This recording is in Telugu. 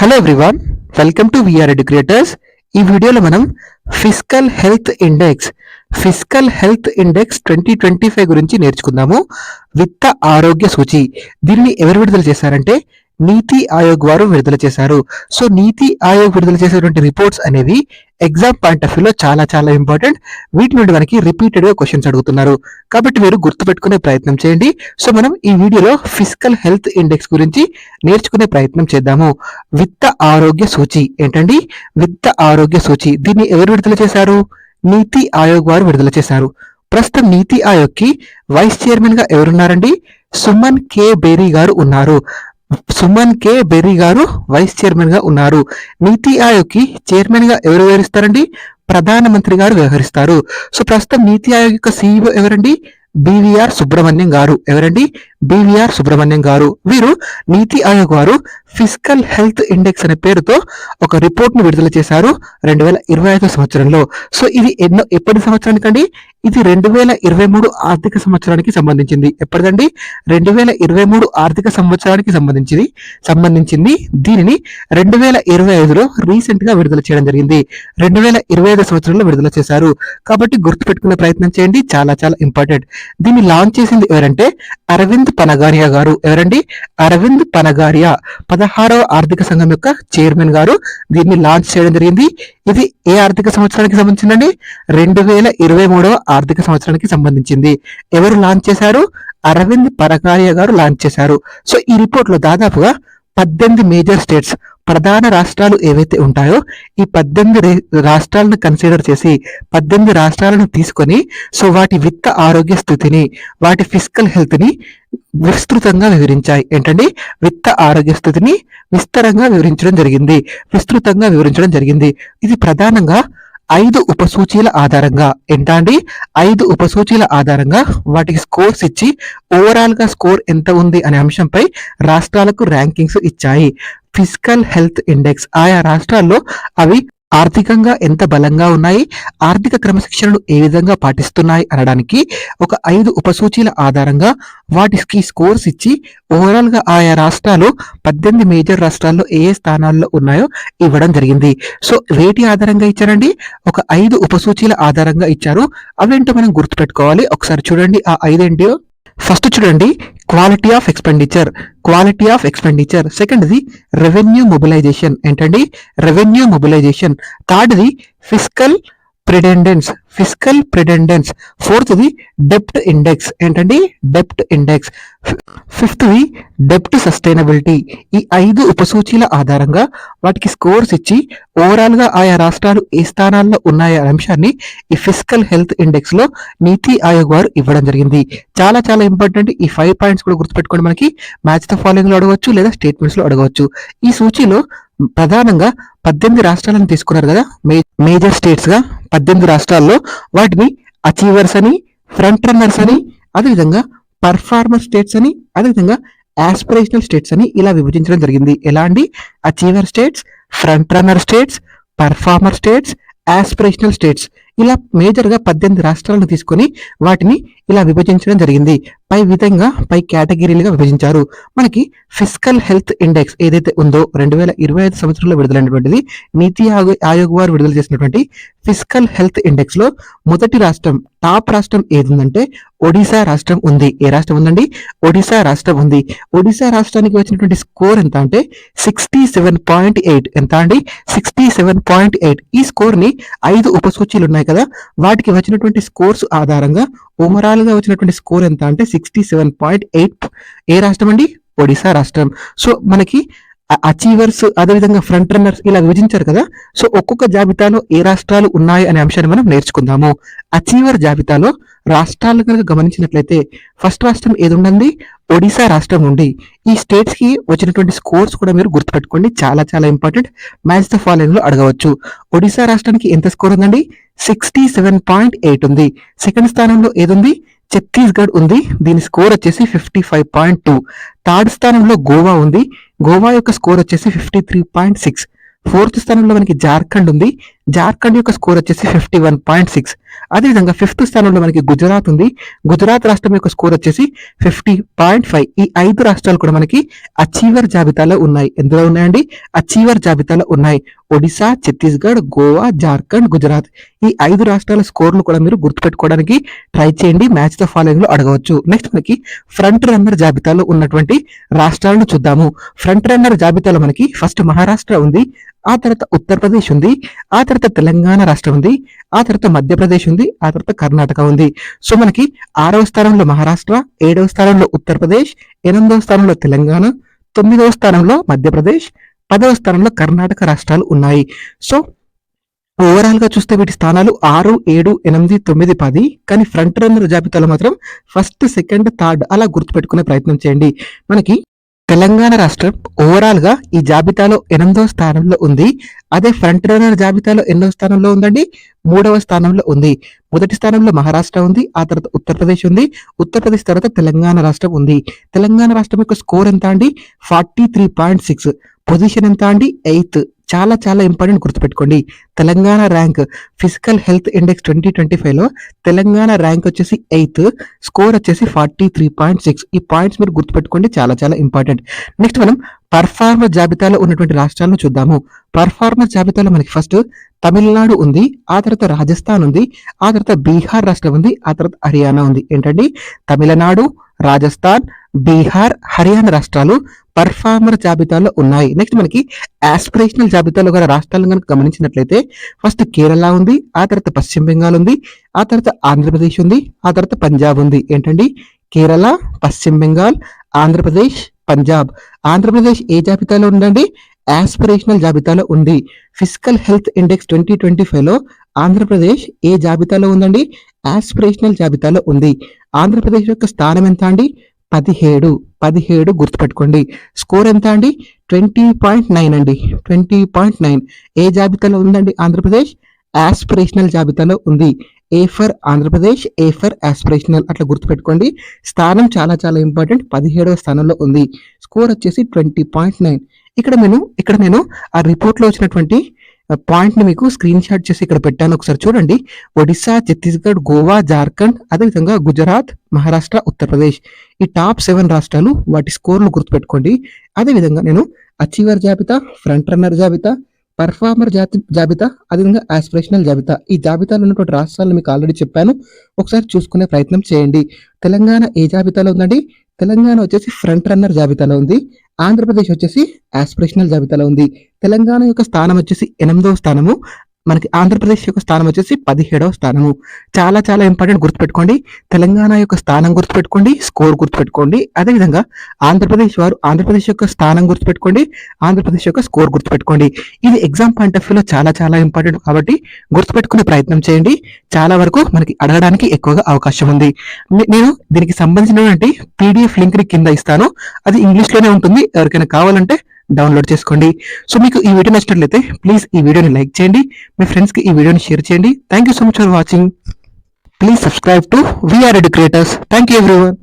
Hello everyone welcome to VR educators ఈ వీడియోలో మనం physical health index physical health index twenty twenty five గురించి నేర్చుకుందాము. విత్త ఆరోగ్య సూచి దీన్ని ఎవరు విడుదల చేశారంటే నీతి ఆయోగ్ వారు విడుదల చేశారు. సో నీతి ఆయోగ్ విడుదల చేసేటువంటి రిపోర్ట్స్ అనేవి ఎగ్జామ్ పాయింట్ ఆఫ్ వ్యూలో చాలా చాలా ఇంపార్టెంట్ వీటి నుండి మనకి రిపీటెడ్గా క్వశ్చన్స్ అడుగుతున్నారు. కాబట్టి మీరు గుర్తుపెట్టుకునే ప్రయత్నం చేయండి. సో మనం ఈ వీడియోలో ఫిజికల్ హెల్త్ ఇండెక్స్ గురించి నేర్చుకునే ప్రయత్నం చేద్దాము. విత్త ఆరోగ్య సూచి ఏంటండి? విత్త ఆరోగ్య సూచి. దీన్ని ఎవరు విడుదల చేశారు? నీతి ఆయోగ్ వారు విడుదల చేశారు. ప్రస్తుతం నీతి ఆయోగ్కి వైస్ చైర్మన్గా ఎవరున్నారండి? సుమన్ కే బేరీ గారు ఉన్నారు. సుమన్ కే బెర్రీ గారు వైస్ చైర్మన్గా ఉన్నారు. నీతి ఆయోగ్కి చైర్మన్గా ఎవరు వ్యవహరిస్తారండి? ప్రధానమంత్రి గారు వ్యవహరిస్తారు. సో ప్రస్తుతం నీతి ఆయోగ్ యొక్క సీఈఓ ఎవరండి? బీవీఆర్ సుబ్రహ్మణ్యం గారు. ఎవరండి? బీవీఆర్ సుబ్రహ్మణ్యం గారు. వీరు నీతి ఆయోగ్ వారు. ఫిజికల్ హెల్త్ ఇండెక్స్ అనే పేరుతో ఒక రిపోర్ట్ను విడుదల చేశారు రెండు వేల ఇరవై ఐదో సంవత్సరంలో. సో ఇది ఎన్నో ఎప్పటి సంవత్సరానికండి? ఇది రెండు వేల ఇరవై మూడు ఆర్థిక సంవత్సరానికి సంబంధించింది. ఎప్పటిదండి? రెండు వేల ఇరవై మూడు ఆర్థిక సంవత్సరానికి సంబంధించింది. సంబంధించింది దీనిని రెండు వేల ఇరవై ఐదులో రీసెంట్గా విడుదల చేయడం జరిగింది. రెండు వేల ఇరవై ఐదు సంవత్సరంలో విడుదల చేశారు. కాబట్టి గుర్తుపెట్టుకునే ప్రయత్నం చేయండి. చాలా చాలా ఇంపార్టెంట్. దీన్ని లాంచ్ చేసింది ఎవరంటే అరవింద్ పనగారియా గారు. ఎవరండి? అరవింద్ పనగారియా. పదహారవ ఆర్థిక సంఘం యొక్క చైర్మన్ గారు దీన్ని లాంచ్ చేయడం జరిగింది. ఇది ఏ ఆర్థిక సంవత్సరానికి సంబంధించిందండి? రెండు వేల ఇరవై మూడవ ఆర్థిక సంవత్సరానికి సంబంధించింది. ఎవరు లాంచ్ చేశారు? అరవింద్ పరకార్య గారు లాంచ్ చేశారు. సో ఈ రిపోర్ట్లో దాదాపుగా పద్దెనిమిది మేజర్ స్టేట్స్ ప్రధాన రాష్ట్రాలు ఏవైతే ఉంటాయో ఈ పద్దెనిమిది రాష్ట్రాలను కన్సిడర్ చేసి పద్దెనిమిది రాష్ట్రాలను తీసుకొని సో వాటి విత్త ఆరోగ్య స్థితిని వాటి ఫిజికల్ హెల్త్ని విస్తృతంగా వివరించాయి. ఏంటండి? విత్త ఆరోగ్య స్థితిని విస్తరంగా వివరించడం జరిగింది. విస్తృతంగా వివరించడం జరిగింది. ఇది ప్రధానంగా ఐదు ఉపసూచీల ఆధారంగా ఎంత అండి ఐదు ఉపసూచీల ఆధారంగా వాటికి స్కోర్స్ ఇచ్చి ఓవరాల్గా స్కోర్ ఎంత ఉంది అనే అంశంపై రాష్ట్రాలకు ర్యాంకింగ్స్ ఇచ్చాయి. ఫిజికల్ హెల్త్ ఇండెక్స్ ఆయా రాష్ట్రాల్లో అవి ఆర్థికంగా ఎంత బలంగా ఉన్నాయి ఆర్థిక క్రమశిక్షణను ఏ విధంగా పాటిస్తున్నాయి అనడానికి ఒక ఐదు ఉపసూచీల ఆధారంగా వాటికి స్కోర్స్ ఇచ్చి ఓవరాల్గా ఆయా రాష్ట్రాలు పద్దెనిమిది మేజర్ రాష్ట్రాల్లో ఏ ఏ స్థానాల్లో ఉన్నాయో ఇవ్వడం జరిగింది. సో వేటి ఆధారంగా ఇచ్చారండి. ఒక ఐదు ఉపసూచీల ఆధారంగా ఇచ్చారు. అవేంటో మనం గుర్తుపెట్టుకోవాలి. ఒకసారి చూడండి ఆ ఐదేంటియో. ఫస్ట్ చూడండి quality of expenditure quality of expenditure సెకండ్ది రెవెన్యూ మొబిలైజేషన్ ఏంటండి? రెవెన్యూ మొబిలైజేషన్ థర్డ్ది ఫిజికల్ ప్రిడెండెన్స్ ఫిజికల్ ప్రిడెండెన్స్ ఫోర్త్ది డెప్ట్ ఇండెక్స్ ఏంటండి? డెప్ట్ ఇండెక్స్ ఫిఫ్త్ది డెప్ట్ సస్టైనబిలిటీ ఈ ఐదు ఉపసూచీల ఆధారంగా వాటికి స్కోర్స్ ఇచ్చి ఓవరాల్గా ఆయా రాష్ట్రాలు ఏ స్థానాల్లో ఉన్నాయా అంశాన్ని ఈ ఫిజికల్ హెల్త్ ఇండెక్స్లో నీతి ఆయోగ్ వారు ఇవ్వడం జరిగింది. చాలా చాలా ఇంపార్టెంట్ ఈ ఫైవ్ పాయింట్స్ కూడా గుర్తుపెట్టుకోండి మనకి. మ్యాచ్ ద ఫాలోయింగ్లో అడగవచ్చు లేదా స్టేట్మెంట్స్లో అడగవచ్చు. ఈ సూచీలో ప్రధానంగా పద్దెనిమిది రాష్ట్రాలను తీసుకున్నారు కదా. మేజర్ స్టేట్స్గా పద్దెనిమిది రాష్ట్రాల్లో వాటిని అచీవర్స్ అని ఫ్రంట్ రన్నర్స్ అని అదేవిధంగా పర్ఫార్మర్ స్టేట్స్ అని అదేవిధంగా యాస్పిరేషనల్ స్టేట్స్ అని ఇలా విభజించడం జరిగింది. ఎలా అండి? Achiever states front runner states performer states aspirational states ఇలా మేజర్గా పద్దెనిమిది రాష్ట్రాలను తీసుకొని వాటిని ఇలా విభజించడం జరిగింది. పై విధంగా పై కేటగిరీలుగా విభజించారు. మనకి ఫిజికల్ హెల్త్ ఇండెక్స్ ఏదైతే ఉందో రెండు వేల ఇరవై ఐదు సంవత్సరంలో విడుదలైనటువంటిది నీతి ఆయోగ్ వారు విడుదల చేసినటువంటి ఫిజికల్ హెల్త్ ఇండెక్స్లో మొదటి రాష్ట్రం టాప్ రాష్ట్రం ఏది ఉందంటే ఒడిశా రాష్ట్రం ఉంది. ఏ రాష్ట్రం ఉందండి? ఒడిశా రాష్ట్రం ఉంది. ఒడిశా రాష్ట్రానికి వచ్చినటువంటి స్కోర్ ఎంత అంటే సిక్స్టీ సెవెన్ పాయింట్ ఎయిట్. ఎంత అండి? Sixty seven point eight. ఈ స్కోర్ని ఐదు ఉపసూచీలు ఉన్నాయి కదా వాటికి వచ్చినటువంటి స్కోర్స్ ఆధారంగా ఓవరాల్గా వచ్చినటువంటి స్కోర్ ఎంత అంటే సిక్స్టీ సెవెన్ పాయింట్ ఎయిట్ ఏ రాష్ట్రం అండి? ఒడిశా రాష్ట్రం. సో మనకి అచీవర్స్ అదేవిధంగా ఫ్రంట్ రన్నర్స్ ఇలా విభజించారు కదా? సో ఒక్కొక్క జాబితాలో ఏ రాష్ట్రాలు ఉన్నాయి అనే అంశాన్ని మనం నేర్చుకుందాము. అచీవర్ జాబితాలో రాష్ట్రాలు కనుక గమనించినట్లయితే ఫస్ట్ రాష్ట్రం ఏది ఉండండి ఒడిశా రాష్ట్రం ఉంది. ఈ స్టేట్స్కి వచ్చినటువంటి స్కోర్స్ కూడా మీరు గుర్తుపెట్టుకోండి. చాలా చాలా ఇంపార్టెంట్ మ్యాచ్ ద ఫాలోయింగ్లో అడగవచ్చు. ఒడిశా రాష్ట్రానికి ఎంత స్కోర్ ఉందండి? సిక్స్టీ సెవెన్ పాయింట్ ఎయిట్ ఉంది. సెకండ్ స్థానంలో ఏదుంది? ఛత్తీస్గఢ్ ఉంది. దీని స్కోర్ వచ్చేసి fifty five point two. Third స్థానంలో గోవా ఉంది. గోవా యొక్క స్కోర్ వచ్చేసి fifty three point six. Fourth స్థానంలో మనకి జార్ఖండ్ ఉంది. జార్ఖండ్ యొక్క స్కోర్ వచ్చేసి ఫిఫ్టీ వన్ పాయింట్ సిక్స్. అదేవిధంగా ఫిఫ్త్ స్థానంలో మనకి గుజరాత్ ఉంది. గుజరాత్ రాష్ట్రం యొక్క స్కోర్ వచ్చేసి ఫిఫ్టీ పాయింట్ ఫైవ్. ఈ ఐదు రాష్ట్రాలు కూడా మనకి అచీవర్ జాబితాలో ఉన్నాయి. ఎందులో ఉన్నాయండి? అచీవర్ జాబితాలో ఉన్నాయి. ఒడిశా ఛత్తీస్గఢ్ గోవా జార్ఖండ్ గుజరాత్. ఈ ఐదు రాష్ట్రాల స్కోర్లు కూడా మీరు గుర్తుపెట్టుకోవడానికి ట్రై చేయండి. మ్యాచ్ ద ఫాలోయింగ్లో అడగవచ్చు. నెక్స్ట్ మనకి ఫ్రంట్ రన్నర్ జాబితాలో ఉన్నటువంటి రాష్ట్రాలను చూద్దాము. ఫ్రంట్ రన్నర్ జాబితాలో మనకి ఫస్ట్ మహారాష్ట్ర ఉంది. ఆ తర్వాత ఉత్తరప్రదేశ్ ఉంది ఆ తర్వాత తెలంగాణ రాష్ట్రం ఉంది ఆ తర్వాత మధ్యప్రదేశ్ ఉంది ఆ తర్వాత కర్ణాటక ఉంది. సో మనకి ఆరవ స్థానంలో మహారాష్ట్ర ఏడవ స్థానంలో ఉత్తరప్రదేశ్ ఎనిమిదవ స్థానంలో తెలంగాణ తొమ్మిదవ స్థానంలో మధ్యప్రదేశ్ పదవ స్థానంలో కర్ణాటక రాష్ట్రాలు ఉన్నాయి. సో ఓవరాల్గా చూస్తే వీటి స్థానాలు ఆరు ఏడు ఎనిమిది తొమ్మిది పది కానీ ఫ్రంట్ రన్నర్ జాబితాలో మాత్రం ఫస్ట్ సెకండ్ థర్డ్ అలా గుర్తుపెట్టుకునే ప్రయత్నం చేయండి. మనకి తెలంగాణ రాష్ట్రం ఓవరాల్గా ఈ జాబితాలో ఎనిమిదవ స్థానంలో ఉంది. అదే ఫ్రంట్ రన్నర్ జాబితాలో ఎన్నో స్థానంలో ఉందండి. మూడవ స్థానంలో ఉంది. మొదటి స్థానంలో మహారాష్ట్ర ఉంది. ఆ తర్వాత ఉత్తరప్రదేశ్ ఉంది. ఉత్తరప్రదేశ్ తర్వాత తెలంగాణ రాష్ట్రం ఉంది. తెలంగాణ రాష్ట్రం యొక్క స్కోర్ ఎంత అండి? Forty three point six position ఎంత అండి? ఎయిత్ చాలా చాలా ఇంపార్టెంట్ గుర్తుపెట్టుకోండి. Telangana rank physical health index twenty twenty ఫైవ్లో తెలంగాణ ర్యాంక్ వచ్చేసి ఎయిత్ స్కోర్ వచ్చేసి ఫార్టీ త్రీ పాయింట్ సిక్స్. ఈ పాయింట్స్ మీరు గుర్తుపెట్టుకోండి చాలా చాలా ఇంపార్టెంట్ నెక్స్ట్ మనం పర్ఫార్మర్ జాబితాలో ఉన్నటువంటి రాష్ట్రాలను చూద్దాము. పర్ఫార్మర్ జాబితాలో మనకి ఫస్ట్ తమిళనాడు ఉంది ఆ తర్వాత రాజస్థాన్ ఉంది ఆ తర్వాత బీహార్ రాష్ట్రం ఉంది ఆ తర్వాత హర్యానా ఉంది. ఏంటండి? తమిళనాడు రాజస్థాన్ బీహార్ హర్యానా రాష్ట్రాలు పర్ఫార్మర్ జాబితాలో ఉన్నాయి. నెక్స్ట్ మనకి ఆస్పిరేషనల్ జాబితాలో గల రాష్ట్రాలను కనుక గమనించినట్లయితే ఫస్ట్ కేరళ ఉంది ఆ తర్వాత పశ్చిమ బెంగాల్ ఉంది ఆ తర్వాత ఆంధ్రప్రదేశ్ ఉంది ఆ తర్వాత పంజాబ్ ఉంది. ఏంటండి? కేరళ పశ్చిమ బెంగాల్ ఆంధ్రప్రదేశ్ పంజాబ్. ఆంధ్రప్రదేశ్ ఏ జాబితాలో ఉందండి? ఆస్పిరేషనల్ జాబితాలో ఉంది. Physical health index twenty twenty ఫైవ్లో ఆంధ్రప్రదేశ్ ఏ జాబితాలో ఉందండి? ఆస్పిరేషనల్ జాబితాలో ఉంది. ఆంధ్రప్రదేశ్ యొక్క స్థానం ఎంత అండి? పదిహేడు పదిహేడు గుర్తుపెట్టుకోండి. స్కోర్ ఎంత అండి? ట్వంటీ పాయింట్ నైన్ అండి. Twenty point nine. ఏ జాబితాలో ఉందండి ఆంధ్రప్రదేశ్? ఆస్పిరేషనల్ జాబితాలో ఉంది. A for Andhra Pradesh A for aspirational అట్లా గుర్తుపెట్టుకోండి. స్థానం చాలా చాలా ఇంపార్టెంట్. పదిహేడవ స్థానంలో ఉంది. స్కోర్ వచ్చేసి ట్వంటీ పాయింట్ నైన్. ఇక్కడ నేను ఇక్కడ నేను ఆ రిపోర్ట్లో వచ్చినటువంటి పాయింట్ని మీకు స్క్రీన్ షాట్ చేసి ఇక్కడ పెట్టాను. ఒకసారి చూడండి. ఒడిశా ఛత్తీస్గఢ్ గోవా జార్ఖండ్ అదేవిధంగా గుజరాత్ మహారాష్ట్ర ఉత్తరప్రదేశ్. ఈ టాప్ సెవెన్ రాష్ట్రాలు వాటి స్కోర్లు గుర్తుపెట్టుకోండి. అదేవిధంగా నేను అచీవర్ జాబితా ఫ్రంట్ రన్నర్ జాబితా పర్ఫార్మర్ జాతి జాబితా అదేవిధంగా ఆస్పిరేషనల్ జాబితా. ఈ జాబితాలో ఉన్నటువంటి రాష్ట్రాలను మీకు ఆల్రెడీ చెప్పాను. ఒకసారి చూసుకునే ప్రయత్నం చేయండి. తెలంగాణ ఏ జాబితాలో ఉందండి? తెలంగాణ వచ్చేసి ఫ్రంట్ రన్నర్ జాబితాలో ఉంది. ఆంధ్రప్రదేశ్ వచ్చేసి ఆస్పిరేషనల్ జాబితాలో ఉంది. తెలంగాణ యొక్క స్థానం వచ్చేసి ఎనిమిదవ స్థానము. మనకి ఆంధ్రప్రదేశ్ యొక్క స్థానం వచ్చేసి పదిహేడవ స్థానము. చాలా చాలా ఇంపార్టెంట్ గుర్తుపెట్టుకోండి. తెలంగాణ యొక్క స్థానం గుర్తుపెట్టుకోండి స్కోర్ గుర్తుపెట్టుకోండి. అదేవిధంగా ఆంధ్రప్రదేశ్ వారు ఆంధ్రప్రదేశ్ యొక్క స్థానం గుర్తుపెట్టుకోండి ఆంధ్రప్రదేశ్ యొక్క స్కోర్ గుర్తుపెట్టుకోండి. ఇది ఎగ్జామ్ పాయింట్ ఆఫ్ వ్యూలో చాలా చాలా ఇంపార్టెంట్ కాబట్టి గుర్తుపెట్టుకునే ప్రయత్నం చేయండి. చాలా వరకు మనకి అడగడానికి ఎక్కువగా అవకాశం ఉంది. నేను దీనికి సంబంధించినటువంటి పీడిఎఫ్ లింక్ని కింద ఇస్తాను. అది ఇంగ్లీష్లోనే ఉంటుంది. ఎవరికైనా కావాలంటే డౌన్లోడ్ చేసుకోండి. సో మీకు ఈ వీడియో నచ్చినట్లయితే ప్లీజ్ ఈ వీడియోని లైక్ చేయండి. మీ ఫ్రెండ్స్కి ఈ వీడియోని షేర్ చేయండి. Thank you so much for watching please subscribe to VR educators thank you everyone